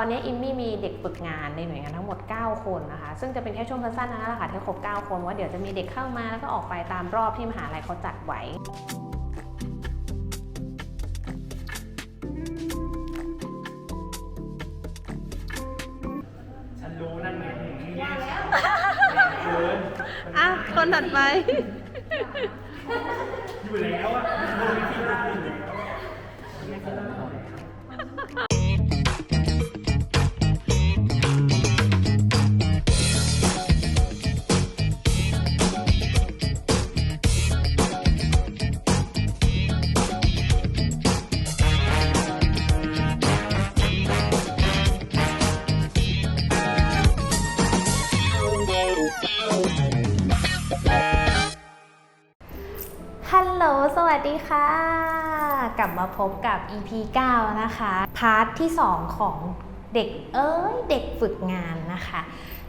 อนนี้อิมมี่มีเด็กฝึกงานในหน่วยงานทั้งหมด 9 คนนะคะ ซึ่งจะเป็นแค่ช่วงสั้นๆนะคะที่ครบ9 คนว่าเดี๋ยวจะมีเด็กเข้ามาแล้วก็ออกไปตามรอบที่มหาลัยเขาจัดไว้ฉันรู้นั่นไงว่าแล้วเกินอะคนถัดไป อยู่แล้วอะมันมีที่ได้อยู่แล้ว ดีค่ะ กลับมาพบกับ EP 9 นะคะ พาร์ทที่ 2 ของเด็กเอ้ยเด็กฝึกงานนะคะ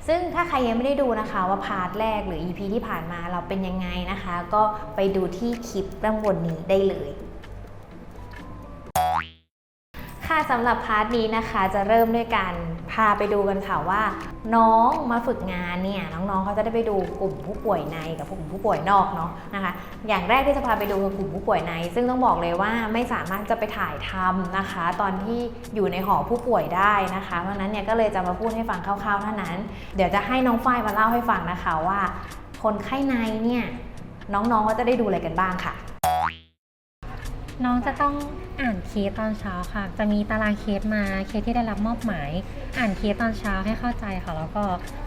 ซึ่งถ้าใครยังไม่ได้ดูนะคะว่าพาร์ทแรกหรือ EP ที่ผ่านมาเราเป็นยังไงนะคะ ก็ไปดูที่คลิปด้านบนนี้ได้เลย ค่ะสำหรับพาร์ทนี้นะคะจะเริ่มด้วยการพาไปดูกันค่ะว่า น้องมาฝึกงานเนี่ยน้องๆเขาจะได้ไปดูกลุ่มผู้ป่วยในกับกลุ่มผู้ป่วยนอกเนาะนะคะ อย่างแรกที่จะพาไปดูคือกลุ่มผู้ป่วยใน ซึ่งต้องบอกเลยว่าไม่สามารถจะไปถ่ายทำนะคะ ตอนที่อยู่ในหอผู้ป่วยได้นะคะเพราะฉะนั้นเนี่ยก็เลยจะมาพูดให้ฟังคร่าวๆเท่านั้น เดี๋ยวจะให้น้องฝ้ายมาเล่าให้ฟังนะคะว่า คนไข้ในเนี่ยน้องๆเขาจะได้ดูอะไรกันบ้างค่ะ น้องจะต้องอ่านเคสตอนเช้าค่ะ จะมีตารางเคสมาเคสที่ได้รับมอบหมาย อ่านเคสตอนเช้าให้เข้าใจค่ะ แล้วก็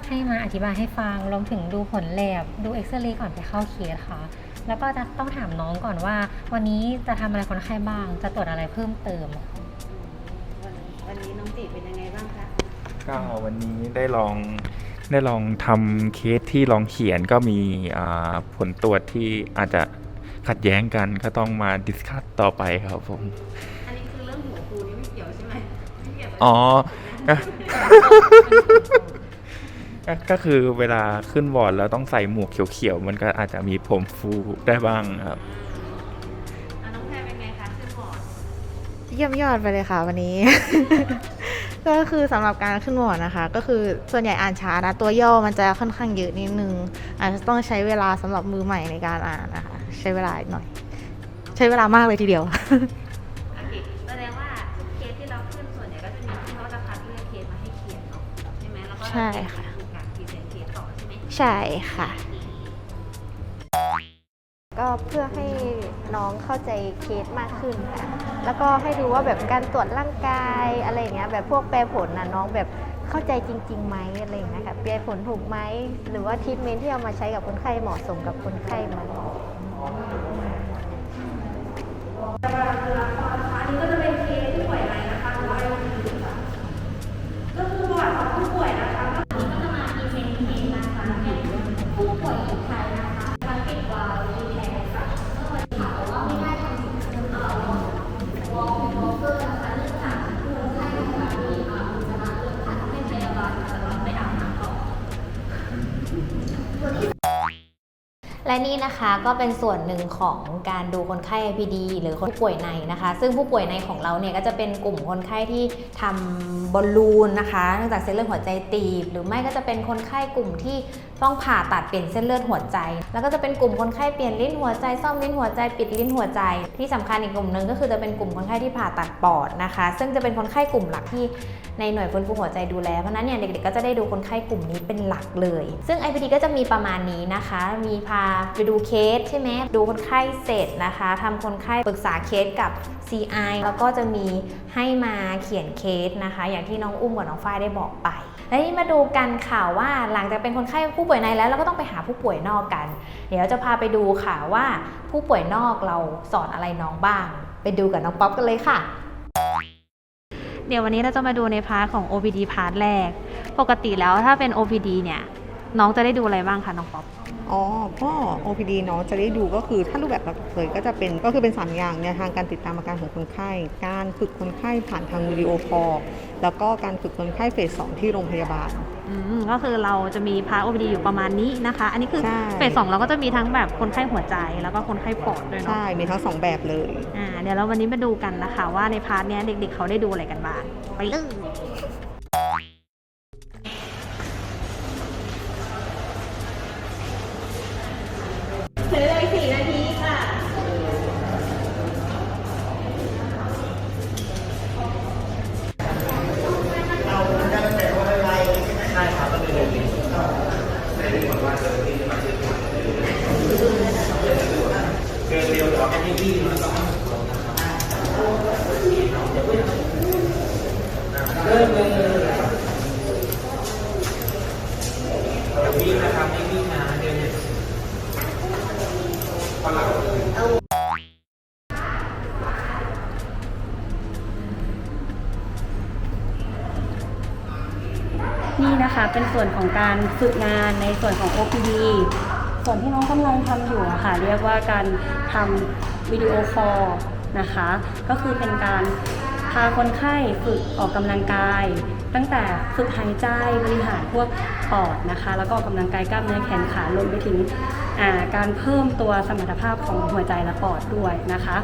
ให้มาอธิบายให้ฟังรวมถึงดูผลแลบดูเอ็กซเรย์ก่อนไปเข้าเคสค่ะ แล้วก็จะต้องถามน้องก่อนว่า วันนี้จะทำอะไรคนไข้บ้าง จะตรวจอะไรเพิ่มเติม วันนี้น้องติเป็นยังไงบ้างคะก็วันนี้ได้ลองได้ลองทำเคสที่ลองเขียนก็มีอ่าผลตรวจที่อาจจะ ขัดแย้งกันก็ต้องมาดิสคัตต่อไปครับผม อันนี้คือเรื่องหัวฟูนี่ไม่เกี่ยวใช่ไหมไม่เกี่ยวกับอ๋อก็ก็ก็คือเวลาขึ้นวอร์ดแล้วต้องใส่หมวกเขียวๆ มันก็อาจจะมีผมฟูได้บ้างครับ อะน้องแพรเป็นไงคะขึ้นบอร์ดเยี่ยมยอดไปเลยค่ะวันนี้ ก็คือสำหรับการขึ้นวอร์ดนะคะ ก็คือส่วนใหญ่อ่านช้านะ ตัวย่อมันจะค่อนข้างเยอะนิดนึง อาจจะต้องใช้เวลาสำหรับมือใหม่ในการอ่านนะคะ ใช้เวลาอีกหน่อย ใช้เวลามากเลยทีเดียว โอเคแสดงว่าทุกเคสที่เราขึ้นส่วนใหญ่ก็จะมีที่เขาจะคัดเลือกเคสมาให้เขียนเนาะใช่ไหมแล้วก็ใช่ค่ะ มีการพรีเซนต์เคสต่อใช่ไหมใช่ค่ะ ก็เพื่อให้น้องเข้าใจเคสมากขึ้นค่ะ แล้วก็ให้ดูว่าแบบการตรวจร่างกายอะไรอย่างเงี้ยแบบพวกแปรผลนะน้องแบบเข้าใจจริงๆไหมอะไรอย่างเงี้ยค่ะแปรผลถูกไหมหรือว่าทรีทเมนต์ที่เอามาใช้กับคนไข้เหมาะสมกับคนไข้ไหม ตารางเวลาค่ะอันนี้ก็จะเป็นเคสผู้ป่วยอะไรนะคะที่เราไปถือกันก็คือว่าเอาผู้ป่วยนะคะวันนี้ก็จะมาเป็นเคสมาค่ะผู้ป่วยไข้นะคะท่านเก็บวัคซีนแล้วค่ะเมื่อวานนี้แต่ว่าไม่ได้เอ่อวอร์มวอร์มเพิร์กนะคะเลือดจากผู้ป่วยไข้นะคะมีอุณหภูมิสัมผัสไม่เป็นระเบียบนะคะไม่เอาหนังศอกวันที่ และนี่นะคะก็เป็นส่วนหนึ่งของการดูคนไข้ IPD หรือคนป่วยในนะคะ ซึ่งผู้ป่วยในของเราเนี่ยก็จะเป็นกลุ่มคนไข้ที่ทำบอลลูนนะคะเนื่องจากเส้นเลือดหัวใจตีบ หรือไม่ก็จะเป็นคนไข้กลุ่มที่ ต้องผ่าตัดเปลี่ยนเส้นเลือดหัวใจ แล้วก็จะเป็นกลุ่มคนไข้เปลี่ยนลิ้นหัวใจซ่อมลิ้นหัวใจปิดลิ้นหัวใจ ที่สำคัญอีกกลุ่มหนึ่งก็คือจะเป็นกลุ่มคนไข้ที่ผ่าตัดปอดนะคะ ซึ่งจะเป็นคนไข้กลุ่มหลักที่ในหน่วยฟื้นฟูหัวใจดูแล เพราะฉะนั้นเนี่ยเด็กๆก็จะได้ดูคนไข้กลุ่มนี้เป็นหลักเลย ซึ่ง IPD ก็จะมีประมาณนี้นะคะ มีพาไปดูเคสใช่ไหมดูคนไข้เสร็จนะคะทำคนไข้ปรึกษาเคสกับ CI แล้วก็จะมีให้มาเขียนเคสนะคะ อย่างที่น้องอุ้มกับน้องฝ้ายได้บอกไป และนี่มาดูกันค่ะว่าหลังจากเป็นคนไข้ผู้ป่วยในแล้วเราก็ต้องไปหาผู้ป่วยนอกกัน เดี๋ยวจะพาไปดูค่ะว่าผู้ป่วยนอกเราสอนอะไรน้องบ้าง ไปดูกับน้องป๊อปกันเลยค่ะ เดี๋ยววันนี้เราจะมาดูในพาร์ทของ OPD พาร์ทแรก ปกติแล้วถ้าเป็น OPD เนี่ยน้องจะได้ดูอะไรบ้างคะน้องป๊อป อ๋อ ก็ OPD เนาะจะได้ดูก็คือถ้ารูปแบบหลักเลยก็จะเป็นก็คือเป็น 3 อย่างเนี่ยทางการติดตามอาการของคนไข้ การฝึกคนไข้ผ่านทางวิดีโอคอลแล้วก็การฝึกคนไข้เฟสสองที่โรงพยาบาลอืมก็คือเราจะมีพาร์ท OPD อยู่ประมาณนี้นะคะ อันนี้คือใช่ เฟสสองเราก็จะมีทั้งแบบคนไข้หัวใจแล้วก็คนไข้ปอดด้วยเนาะใช่ มีทั้งสองแบบเลย อ่าเดี๋ยวเราวันนี้มาดูกันนะคะ ว่าในพาร์ทเนี้ยเด็กๆเขาได้ดูอะไรกันบ้างไปเลย เป็นส่วนของการฝึกงานในส่วนของ OPD ส่วนที่น้องกำลังทำอยู่อะค่ะ เรียกว่าการทำวิดีโอคอลนะคะ ก็คือเป็นการพาคนไข้ฝึกออกกำลังกาย ตั้งแต่ฝึกหายใจบริหารพวกปอดนะคะ แล้วก็ออกกำลังกายกล้ามเนื้อแขนขารวมไปถึงการเพิ่มตัวสมรรถภาพของหัวใจและปอดด้วยนะคะ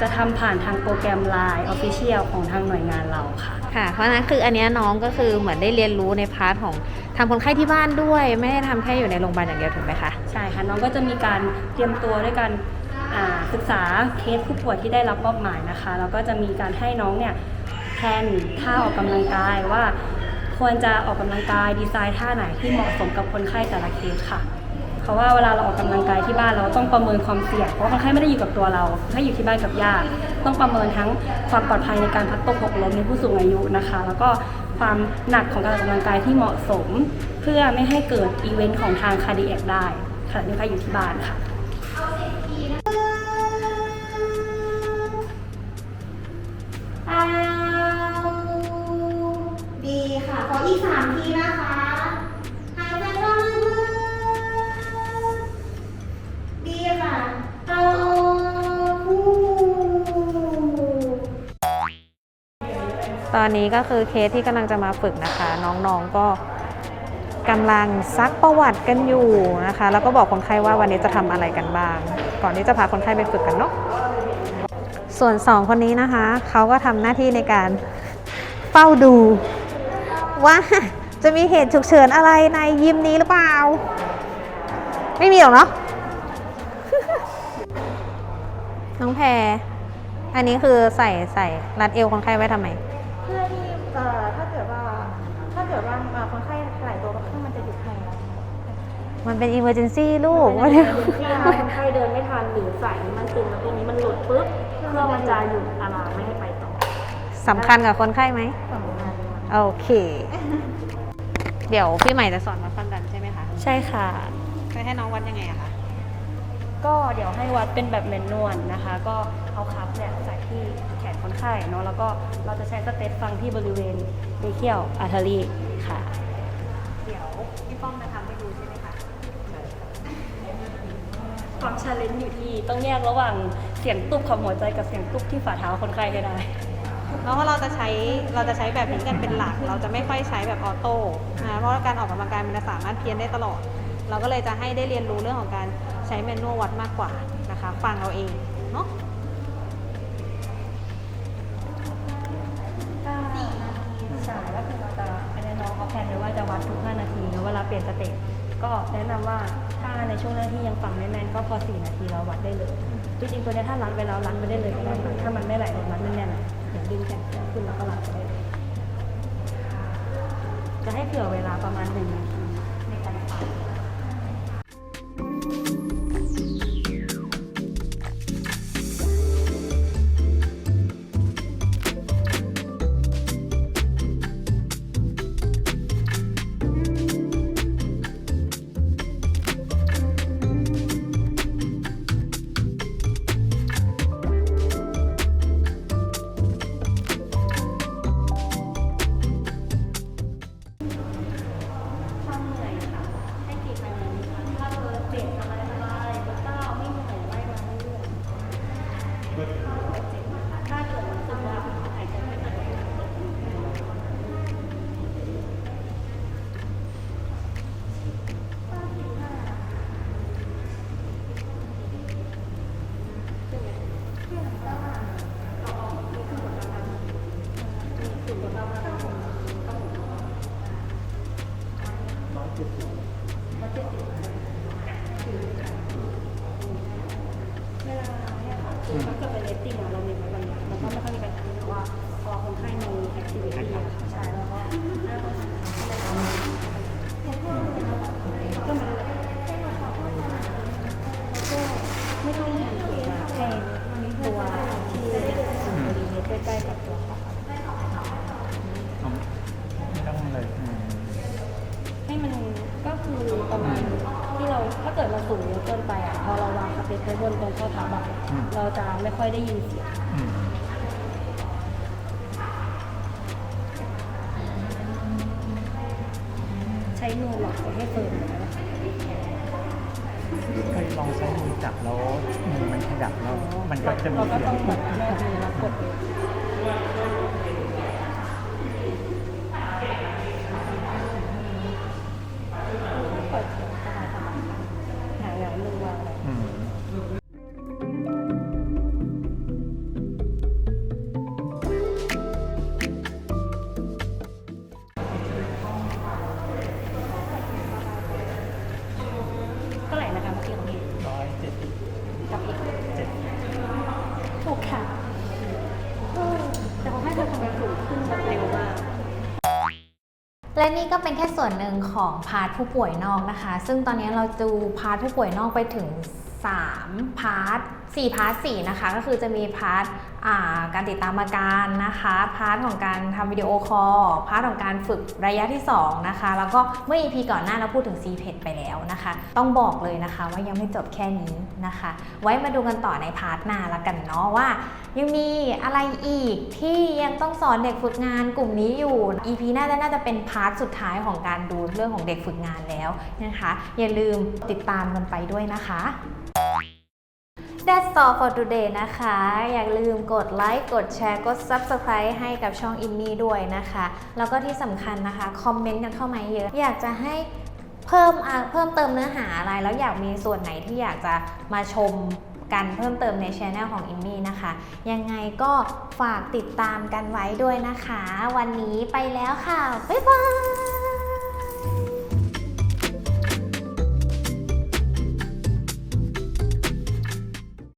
จะทำผ่านทางโปรแกรม Line Official ของทางหน่วยงานเราค่ะ ค่ะ เพราะฉะนั้นคืออันเนี้ยน้องก็คือเหมือนได้เรียนรู้ในพาร์ทของทำคนไข้ที่บ้านด้วย ไม่ได้ทำแค่อยู่ในโรงพยาบาลอย่างเดียวถูกไหมคะ ใช่ค่ะ น้องก็จะมีการเตรียมตัวด้วยการอ่าศึกษาเคสผู้ป่วยที่ได้รับมอบหมายนะคะ แล้วก็จะมีการให้น้องเนี่ยแทนท่าออกกำลังกายว่า ควรจะออกกำลังกายดีไซน์ท่าไหนที่เหมาะสมกับคนไข้แต่ละเคสค่ะ เพราะว่าเวลาเราออกกำลังกายที่บ้านเราต้องประเมินความเสี่ยงเพราะคนไข้ไม่ได้อยู่กับตัวเราคนไข้อยู่ที่บ้านกับญาติต้องประเมินทั้งความปลอดภัยในการพัดตกหกล้มในผู้สูงอายุนะคะ แล้วก็ความหนักของการออกกำลังกายที่เหมาะสม เพื่อไม่ให้เกิดอีเวนต์ของทางคาร์ดิแอกได้ขณะที่คนไข้อยู่ที่บ้านค่ะดีค่ะขออีกสามที ตอนนี้ก็คือเคสที่กำลังจะมาฝึกนะคะ น้องๆก็กำลังซักประวัติกันอยู่นะคะ แล้วก็บอกคนไข้ว่าวันนี้จะทำอะไรกันบ้าง ก่อนที่จะพาคนไข้ไปฝึกกันเนาะส่วนสองคนนี้นะคะเขาก็ทำหน้าที่ในการเฝ้าดู ว่าจะมีเหตุฉุกเฉินอะไรในยิมนี้หรือเปล่า ไม่มีหรอกเนาะน้องแพรอันนี้คือใส่ใส่รัดเอวคนไข้ไว้ทำไม เพื่อที่เอ่อถ้าเกิดว่าถ้า เกิดว่าเอ่อคนไข้ไหลตัวก็คือมันจะหยุดแทงมันเป็น emergency ลูกไม่ได้ที่ถ้าคนไข้เดินไม่ทันหรือสายนี้มันตึงแล้วตรงนี้มันหลุดปุ๊บเครื่องมันจะหยุดอะลามไม่ให้ไปต่อสำคัญกับคนไข้ไหมสำคัญโอเค เดี๋ยวพี่ใหม่จะสอนวัดความดันใช่ไหมคะ ใช่ค่ะจะให้น้องวัดยังไงอะคะก็เดี๋ยวให้วัดเป็นแบบแมนนวลนะคะ ก็เอาคัพเนี่ยใส่ที่แขน คนไข้เนาะแล้วก็เราจะใช้สเตตฟังที่บริเวณเบเคียวอาร์เทอรีค่ะ เดี๋ยวพี่ป้อมจะทำให้ดูใช่ไหมคะความชาเลนจ์อยู่ที่ต้องแยกระหว่างเสียงตุบของหัวใจกับเสียงตุบที่ฝ่าเท้าคนไข้ให้ได้เพราะว่าเราจะใช้เราจะใช้แบบนี้กันเป็นหลัก เราจะไม่ค่อยใช้แบบออโต้นะเพราะว่าการออกกำลังกายมันจะสามารถเพี้ยนได้ตลอด เราก็เลยจะให้ได้เรียนรู้เรื่องของการใช้แมนนวลวัดมากกว่านะคะ ฟังเอาเองเนาะ ลี่ยนสเต็ปก็แนะนำว่าถ้าในช่วงแรกที่ยังฟังไม่แม่นก็พอ 4 นาทีเราวัดได้เลย จริงๆตัวเนี้ยถ้ารัดไปแล้วรัดไปได้เลยก็ได้ค่ะถ้ามันไม่ไหลลงรัดไม่แน่นอะเดี๋ยวดึงแขนขึ้นแล้วก็รัดไปได้เลยจะให้เผื่อเวลาประมาณหนึ่งนาที ใช้มือหลอกให้เฟิร์มเลยนะคะเคยลองใช้มือจับแล้วมือมันขยับแล้ว มันก็จะมีเราก็เสียต้องง แบบแนบมือแล้วกดเลย และนี่ก็เป็นแค่ส่วนหนึ่งของพาร์ทผู้ป่วยนอกนะคะ ซึ่งตอนนี้เราดูพาร์ทผู้ป่วยนอกไปถึง 3 พาร์ท 4พาร์ท4นะคะก็คือจะมีพาร์ทการติดตามอาการนะคะพาร์ทของการทำวิดีโอคอลพาร์ทของการฝึกระยะที่ 2 นะคะ แล้วก็เมื่อ EP ก่อนหน้าเราพูดถึง c p e t ไปแล้วนะคะ ต้องบอกเลยนะคะว่ายังไม่จบแค่นี้นะคะ ไว้มาดูกันต่อในพาร์ทหน้าละกันเนาะว่า ยังมีอะไรอีกที่ยังต้องสอนเด็กฝึกงานกลุ่มนี้อยู่ EP หน้าจะน่าจะเป็นพาร์ทสุดท้ายของการดูเรื่องของเด็กฝึกงานแล้วนะคะ อย่าลืมติดตามกันไปด้วยนะคะ That's all for today นะคะ อย่าลืมกดไลค์ กดแชร์ กด Subscribe ให้กับช่องอิมมี่ด้วยนะคะ แล้วก็ที่สำคัญนะคะ คอมเมนต์กันเข้ามาเยอะ อยากจะให้เพิ่มเพิ่มเติมเนื้อหาอะไร แล้วอยากมีส่วนไหนที่อยากจะมาชมกันเพิ่มเติมในช anel ของอิมมี่นะคะ ยังไงก็ฝากติดตามกันไว้ด้วยนะคะ วันนี้ไปแล้วค่ะ บ๊ายบาย